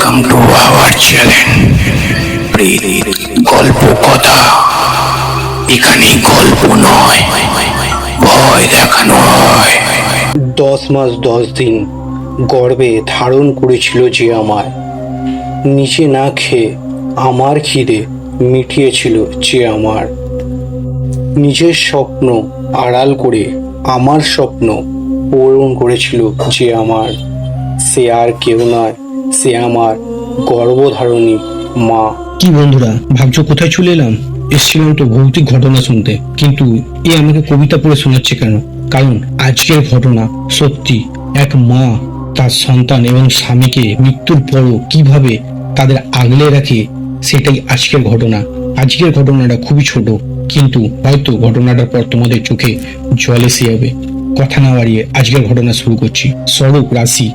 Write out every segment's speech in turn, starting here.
Welcome to our channel গল্প কথা এখানে গল্প নয়, ভয় দেখানো হয়। দশ মাস দশ দিন গর্বে ধারণ করেছিল যে আমায়। নিচে না খেয়ে আমার খিদে মিটিয়েছিল যে আমার। নিজের স্বপ্ন আড়াল করে আমার স্বপ্ন পূরণ করেছিল যে আমার। সে আর কেউ নয় সে আমার গর্ভধারণী মা। কি বন্ধুরা ভাবছ কোথায় চলে এলাম? এসছিলাম তো ভৌতিক ঘটনা শুনতে, কিন্তু এ আমাকে কবিতা পড়ে শোনাচ্ছে কেন? কারণ আজকের ঘটনা সত্যি এক মা, তার সন্তান এবং স্বামীকে মৃত্যুর পরও কীভাবে তাদের আগলে রাখে, সেটাই আজকের ঘটনা। আজকের ঘটনাটা খুবই ছোট, কিন্তু হয়তো ঘটনাটার পর তোমাদের চোখে জল এসে যাবে। কথা না বাড়িয়ে আজকের ঘটনা শুরু করছি। স্বরূপ রাশি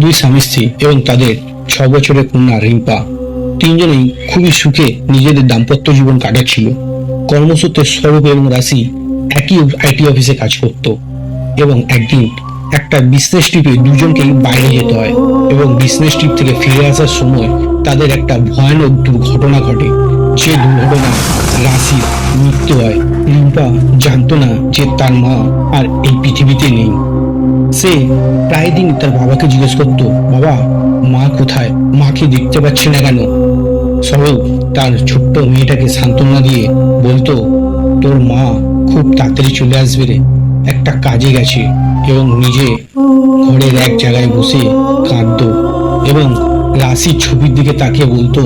দুই স্বামী স্ত্রী এবং তাদের ছ বছরের কন্যা রিম্পা। তিনজনেই খুবই সুখে নিজেদের দাম্পত্য জীবন কাটাচ্ছিল। কর্মসূত্রে স্বরূপ এবং রাশি একই আইটি অফিসে কাজ করত এবং একদিন একটা বিজনেস ট্রিপে দুজনকেই বাইরে যেতে হয় এবং বিজনেস ট্রিপ থেকে ফিরে আসার সময় তাদের একটা ভয়ানক দুর্ঘটনা ঘটে। যে দুর্ঘটনা রাশির মৃত্যু হয়, রিম্পা জানতো না যে তার মা আর এই পৃথিবীতে নেই। সে প্রায় দিন তার বাবাকে জিজ্ঞেস করতো, বাবা, মা কোথায়? মাকে দেখতে পাচ্ছি না কেন? স্বরূপ তার ছোট্ট মেয়েটাকে সান্ত্বনা দিয়ে বলতো, তোর মা খুব তাড়াতাড়ি চলে আসবে রে। একটা কাজে গেছে এবং নিজে ঘরের এক জায়গায় বসে কাঁদতো এবং রাশির ছবির দিকে তাকিয়ে বলতো,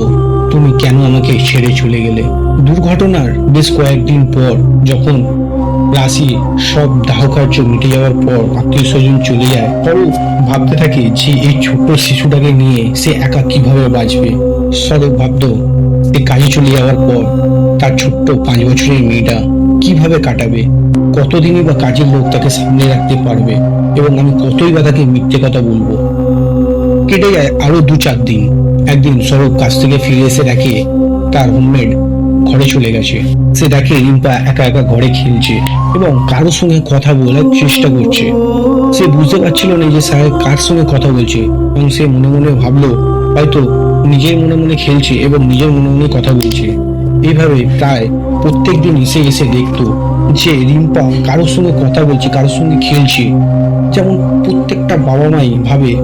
তুমি কেন আমাকে ছেড়ে চলে গেলে? দুর্ঘটনার বেশ কয়েকদিন পর যখন রাশি সব দাহ কার্য মিটে যাওয়ার পর আত্মীয় স্বজন চলে যায়। পরও ভাবতে থাকে যে এই ছোট্ট শিশুটাকে নিয়ে সে একা কীভাবে বাঁচবে। স্বরূপ ভাবত সে কাজে চলে যাওয়ার পর তার ছোট্ট পাঁচ বছরের মেয়েটা কীভাবে কাটাবে? কতদিনই বা কাজের লোক তাকে সামনে রাখতে পারবে? এবং আমি কতই বা তাকে মিথ্যে কথা বলব? কেটে যায় আরও দু চার দিন। একদিন স্বরূপ কাছ থেকে ফিরে এসে দেখে তার হোমমেড ঘরে চলে গেছে। সে দেখে রিম্পা একা একা ঘরে খেলছে এবং কারোর সঙ্গে কথা বলার চেষ্টা করছে। সে বুঝতে পারছিল না যে সাহেব কার সঙ্গে কথা বলছে এবং সে মনে মনে ভাবলো, হয়তো নিজের মনে মনে খেলছে এবং নিজের মনে মনে কথা বলছে। এইভাবে প্রায় প্রত্যেক দিন এসে এসে দেখতো যে রিম্পা কারোর সঙ্গে কথা বলছে, কারোর সঙ্গে খেলছে। যেমন প্রত্যেকটা বাবা মাই ভাবে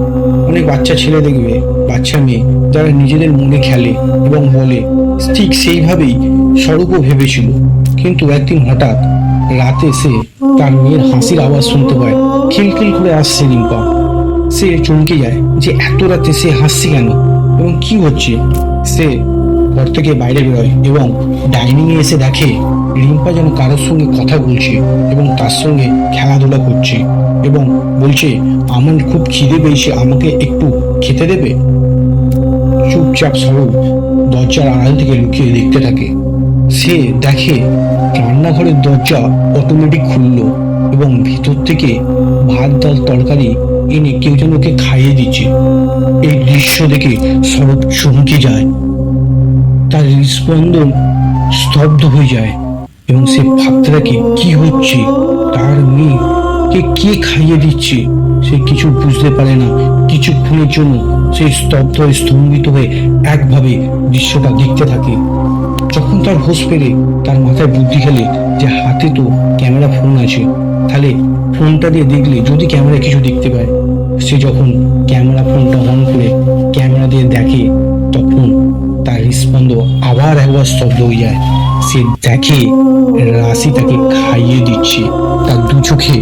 অনেক বাচ্চা ছেলে দেখবে, বাচ্চা মেয়ে, যারা নিজেদের মনে খেলে এবং বলে। ঠিক সেইভাবেই স্বরূপও ভেবেছিল। কিন্তু একদিন হঠাৎ রাতে সে তার মেয়ের হাসির আওয়াজ শুনতে পায়। খিলখিল করে আসছে রিম্পা। সে চমকে যায় যে এত রাতে সে হাসছে কেন? এবং কি হচ্ছে? সে ঘর থেকে বাইরে বেরোয় এবং ডাইনিং এ এসে দেখে রিম্পা যেন কারোর সঙ্গে কথা বলছে এবং তার সঙ্গে খেলাধুলা করছে এবং বলছে আমার খুব খিদে পেয়েছে, আমাকে একটু খেতে দেবে? চুপচাপ স্বরূপ দরজার আড়াল থেকে লুকিয়ে দেখতে থাকে। সে দেখে রান্নাঘরের দরজা অটোমেটিক খুললো এবং ভিতর থেকে ভাত, ডাল, তরকারি এনে কেউ যেন ওকে খাইয়ে দিচ্ছে। এই দৃশ্য দেখে স্বরূপ চমকে যায়। তার হৃদস্পন্দন স্তব্ধ হয়ে যায় এবং সে ভাবতে থাকে, কি হচ্ছে? তার মেয়েকে কে কে খাইয়ে দিচ্ছে? সে কিছু বুঝতে পারে না। কিছুক্ষণের জন্য সে স্তব্ধ স্তম্ভিত হয়ে একভাবে দৃশ্যটা দেখতে থাকে। যখন তার হোশ পেরে তার মাথায় বুদ্ধি খেলে যে হাতে তো ক্যামেরা ফোন আছে, তাহলে ফোনটা দিয়ে দেখলে যদি ক্যামেরা কিছু দেখতে পায়। সে যখন ক্যামেরা ফোনটা অন করে ক্যামেরা দিয়ে দেখে, তখন তার হৃস্পন্দ আবার একবার স্তব্ধ হয়ে যায়। সে দেখে রাশি তাকে খাইয়ে দিচ্ছে। তার দু চোখে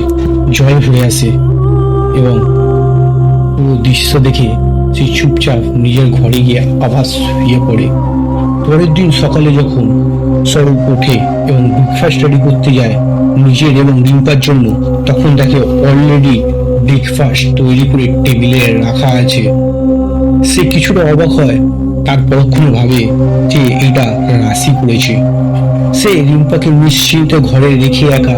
জল ভরে আসে এবং পুরো দৃশ্য দেখে সে চুপচাপ নিজের ঘরে গিয়ে আবার শুয়ে পড়ে। পরের দিন সকালে যখন স্বরূপ ওঠে এবং ব্রেকফাস্ট রেডি করতে যায় নিজের এবং রিম্পার জন্য, তখন দেখে অলরেডি ব্রেকফাস্ট তৈরি করে টেবিলে রাখা আছে। সে কিছুটা অবাক হয় তার পরক্ষণে ভাবে যে এটা রাশি করেছে সে রিম্পাকে নিশ্চিন্ত ঘরে রেখে একা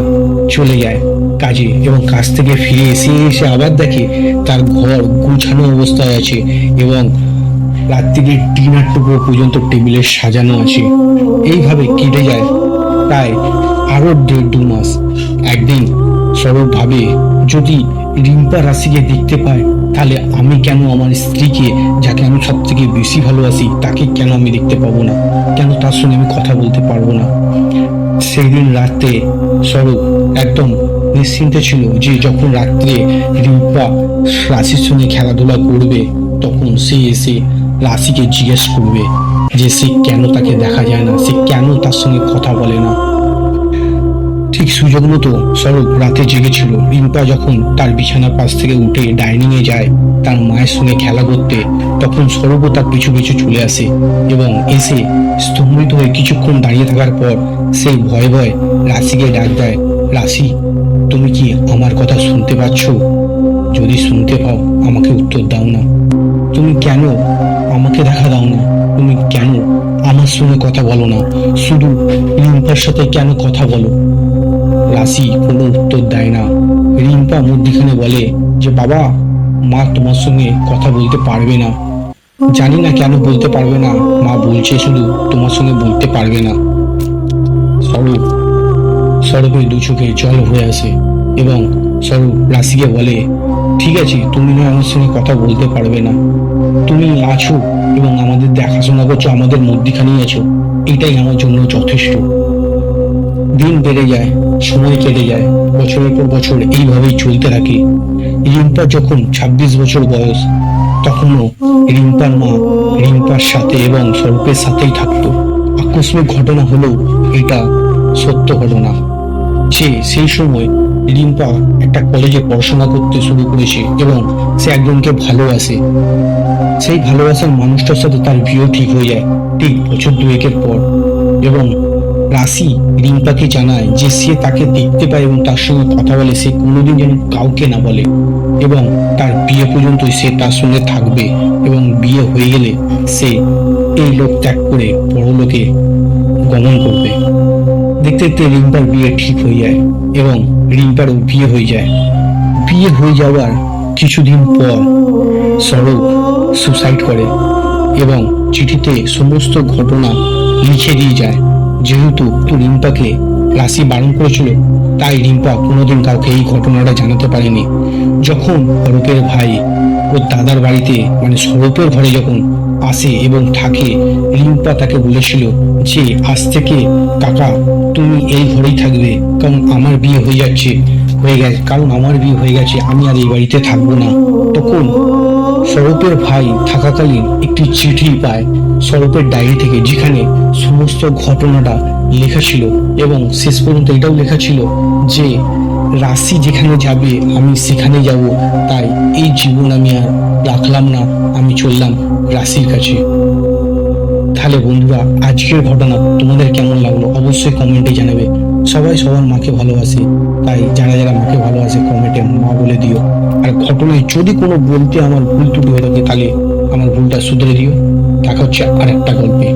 চলে যায় কাজে এবং কাজ থেকে ফিরে এসে এসে আবার দেখে তার ঘর গুছানো অবস্থায় আছে এবং রাত্রিকে ডিনার টুকরো পর্যন্ত টেবিলে সাজানো আছে। এইভাবে কেটে যায় প্রায় আরও দেড় দু মাস। একদিন স্বরূপ ভাবে যদি রিম্পা রাশিকে দেখতে পায় তাহলে আমি কেন আমার স্ত্রীকে, যাকে আমি সব থেকে বেশি ভালোবাসি, তাকে কেন আমি দেখতে পাবো না? কেন তার সঙ্গে আমি কথা বলতে পারব না? সেই দিন রাতে স্বরূপ একদম নিশ্চিন্তে ছিল যে যখন রাত্রে রিম্পা রাশির সঙ্গে খেলাধুলা করবে, তখন সে এসে রাশিকে জিজ্ঞেস করবে যে সে কেন তাকে দেখা যায় না? সে কেন তার সঙ্গে কথা বলে না? ঠিক সুযোগ মতো স্বরূপ রাতে জেগেছিল। রিম্পা যখন তার বিছানার পাশ থেকে উঠে ডাইনিং এ যায়, তার মায়ের সঙ্গে খেলা করতে, তখন স্বরূপও তার পিছু পিছু চলে আসে এবং এসে স্তম্ভিত হয়ে কিছুক্ষণ দাঁড়িয়ে থাকার পর সেই ভয়ে ভয়ে রাশিকে ডাক দেয়, রাশি, তুমি কি আমার কথা শুনতে পাচ্ছ? যদি শুনতে পাও, আমাকে উত্তর দাও না। তুমি কেন আমাকে দেখা দাও না? তুমি কেন আমার সঙ্গে কথা বলো না? শুধু রিম্পার সাথে কেন কথা বলো? রাশি কোনো উত্তর দেয় না। রিম্পা মধ্যিখানে বলে, যে বাবা, মা তোমার সঙ্গে কথা বলতে পারবে না। জানি না কেন বলতে পারবে না। মা বলছে শুধু তোমার সঙ্গে বলতে পারবে না। স্বরূপ, স্বরূপের দু চোখে জল হয়ে আসে এবং স্বরূপ রাশিকে বলে, ঠিক আছে, তুমি না আমার সঙ্গে কথা বলতে পারবে না। তুমি আছো এবং আমাদের দেখাশোনা করছ, আমাদের মধ্যিখানেই আছো। এটাই আমার জন্য যথেষ্ট। দিন বেড়ে যায়, সময় কেটে যায়, বছরের পর বছর এইভাবেই চলতে থাকে। রিম্পা যখন ২৬ বছর বয়স, তখনও রিম্পার মা রিম্পার সাথে এবং স্বরূপের সাথেই থাকতো। আকস্মিক ঘটনা হলেও এটা সত্য ঘটনা। যে সেই সময় রিম্পা একটা কলেজে পড়াশোনা করতে শুরু করেছে এবং সে একজনকে ভালোবাসে। সেই ভালোবাসার মানুষটার সাথে তার বিয়ে ঠিক হয়ে যায়, ঠিক বছর দুয়েকের পর এবং রাশি রিম্পাকে জানায় যে সে তাকে দেখতে পায় এবং তার সঙ্গে কথা বলে, সে কোনোদিন যেন কাউকে না বলে এবং তার বিয়ে পর্যন্ত সে তার সঙ্গে থাকবে এবং বিয়ে হয়ে গেলে সে এই লোক ত্যাগ করে পরলোকে গমন করবে। দেখতে দেখতে রিম্পার বিয়ে ঠিক হয়ে যায় এবং রিম্পারও বিয়ে হয়ে যায়। বিয়ে হয়ে যাওয়ার কিছুদিন পর স্বরূপ সুসাইড করে এবং চিঠিতে সমস্ত ঘটনা লিখে দিয়ে যায়। যেহেতু রিম্পাকে রাশি বারণ করেছিল, তাই রিম্পা কোনোদিন কাউকে এই ঘটনাটা জানাতে পারেনি। যখন স্বরূপের ভাই ওর দাদার বাড়িতে মানে স্বরূপের ঘরে যখন আসে এবং থাকে, রিম্পা তাকে বলেছিল যে, আজ থেকে, কাকা, তুমি এই ঘরেই থাকবে, কারণ আমার বিয়ে হয়ে যাচ্ছে, হয়ে গেছে, কারণ আমার বিয়ে হয়ে গেছে, আমি আর এই বাড়িতে থাকব না। তখন স্বরূপের ভাই থাকাকালীন একটি চিঠি পায় স্বরূপের ডায়েরি থেকে, যেখানে সমস্ত ঘটনাটা লেখা ছিল এবং শেষ পর্যন্ত এটাও লেখা ছিল যে রাশি যেখানে যাবে, আমি সেখানে যাব। তাই এই জীবন আমি আর রাখলাম না, আমি চললাম রাশির কাছে। তাহলে বন্ধুরা, আজকের ঘটনা তোমাদের কেমন লাগল? অবশ্যই কমেন্টে জানাবে। সবাই সবার মাকে ভালোবাসে, তাই যারা যারা মাকে ভালোবাসে, কমেন্টে মা বলে দিও। আর ঘটনায় যদি কোনো বলতে আমার ভুল ত্রুটি হয়ে থাকে, তাহলে আমার ভুলটা শুধরে দিও। দেখা হচ্ছে আর একটা গল্পে।